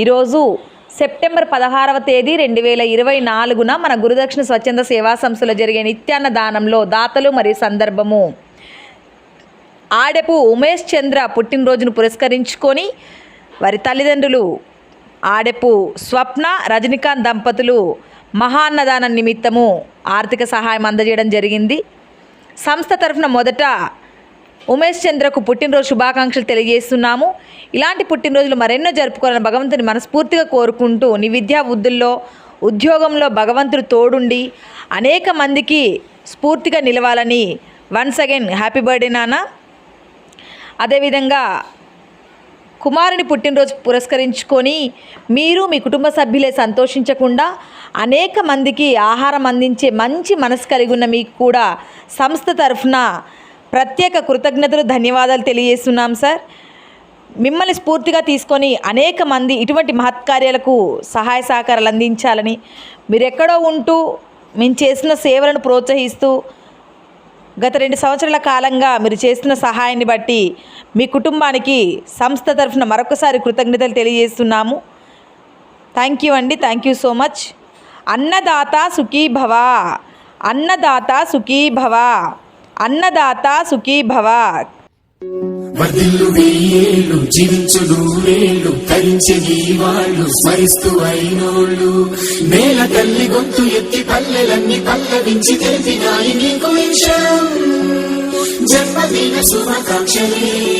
ఈరోజు సెప్టెంబర్ పదహారవ తేదీ రెండు వేల ఇరవై నాలుగున మన గురుదక్షిణ స్వచ్ఛంద సేవా సంస్థలో జరిగే నిత్యాన్న దానంలో దాతలు మరియు సందర్భము. ఆడెపు ఉమేష్ చంద్ర పుట్టినరోజును పురస్కరించుకొని వారి తల్లిదండ్రులు ఆడెపు స్వప్న రజనీకాంత్ దంపతులు మహాన్నదానం నిమిత్తము ఆర్థిక సహాయం అందజేయడం జరిగింది. సంస్థ తరఫున మొదట ఉమేష్ చంద్రకు పుట్టినరోజు శుభాకాంక్షలు తెలియజేస్తున్నాము. ఇలాంటి పుట్టినరోజులు మరెన్నో జరుపుకోవాలని భగవంతుని మనస్ఫూర్తిగా కోరుకుంటూ నీ విద్యా బుద్ధుల్లో ఉద్యోగంలో భగవంతుడు తోడుండి అనేక మందికి స్ఫూర్తిగా నిలవాలని వన్స్ అగైన్ హ్యాపీ బర్త్డే నాన్న. అదేవిధంగా కుమారుని పుట్టినరోజు పురస్కరించుకొని మీరు మీ కుటుంబ సభ్యులే సంతోషించకుండా అనేక మందికి ఆహారం అందించే మంచి మనసు కలిగి ఉన్న మీకు కూడా సంస్థ తరఫున ప్రత్యేక కృతజ్ఞతలు ధన్యవాదాలు తెలియజేస్తున్నాం సార్. మిమ్మల్ని స్ఫూర్తిగా తీసుకొని అనేక మంది ఇటువంటి మహత్కార్యాలకు సహాయ సహకారాలు అందించాలని మీరు ఎక్కడో ఉంటూ మేము చేసిన సేవలను ప్రోత్సహిస్తూ గత రెండు సంవత్సరాల కాలంగా మీరు చేస్తున్న సహాయాన్ని బట్టి మీ కుటుంబానికి సంస్థ తరఫున మరొకసారి కృతజ్ఞతలు తెలియజేస్తున్నాము. థ్యాంక్ యూ అండి థ్యాంక్ యూ సో మచ్. అన్నదాత సుఖీభవ అన్నదాత సుఖీభవ. అన్నదాత సుఖీ భవ. వర్ధిల్లు వెయ్యేళ్ళు జీవించు నూరేళ్ళు తరించి వాళ్ళు స్మరిస్తూ అయినోళ్ళు. నేల తల్లి గొంతు ఎత్తి పల్లెలన్నీ పల్లవించి తెలిపినాయి నీకు విషయం. జన్మదిన శుభాకాంక్షలే.